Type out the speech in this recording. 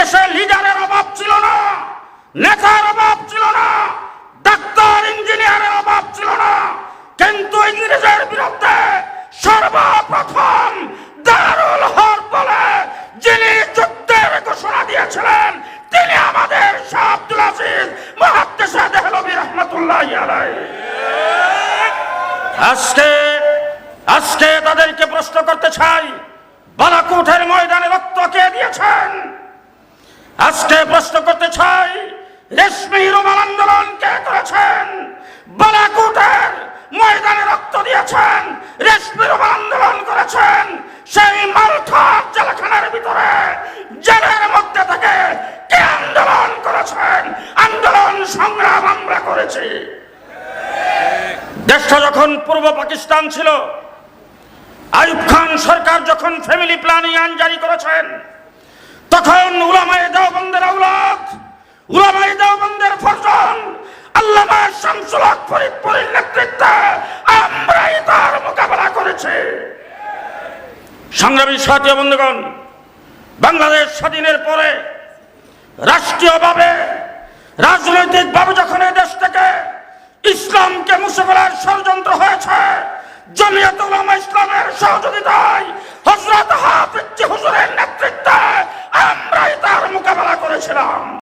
দেশে লিডারের অভাব ছিল না, নেতার অভাব ছিল না, ডাক্তার, ইঞ্জিনিয়ারের অভাব ছিল না, কিন্তু ইংরেজের বিরুদ্ধে সর্বপ্রথম দারুল হর বলে যিনি যুদ্ধের ঘোষণা দিয়েছিলেন, তিনি আমাদের শাহ আব্দুল আজিজ মহাদ্দেশা দেহলবী রহমতুল্লাহ আজকে আজকে তাদেরকে প্রশ্ন করতে চাই বালাকুঠের ময়দানে রক্ত কে দিয়েছেন? আজকে প্রশ্ন করতে চাই, রেশমি রুমাল আন্দোলন কে করেছেন? বালাকুটের ময়দানে রক্ত দিয়েছেন, রেশমি রুমাল আন্দোলন করেছেন, সেই মালখার জেলখানার ভিতরে, জেলের মধ্যে থেকে কে আন্দোলন করেছেন? আন্দোলন সংগ্রাম আমরা করেছি। দেশটা যখন পূর্ব পাকিস্তান ছিল আইব খান সরকার যখন ফ্যামিলি প্ল্যানিং আইন জারি করেছেন উলামায়ে দেওবন্দের ফরজন আল্লামা শামসুল হক ফরিদপুরের নেতৃত্বে আমরাই তার মোকাবেলা করেছি। সংগ্রামী সাথী বন্ধুগণ, বাংলাদেশ স্বাধীনের পরে রাষ্ট্রীয়ভাবে, রাজনৈতিকভাবে যখন এই দেশ থেকে ইসলামকে মুছে ফেলার ষড়যন্ত্র হয়েছে, জমিয়ত উলামা ইসলামের সহযোগিতায় হজরত হাফিজ হুজুরের নেতৃত্বে আমরাই তার মোকাবেলা করেছিলাম।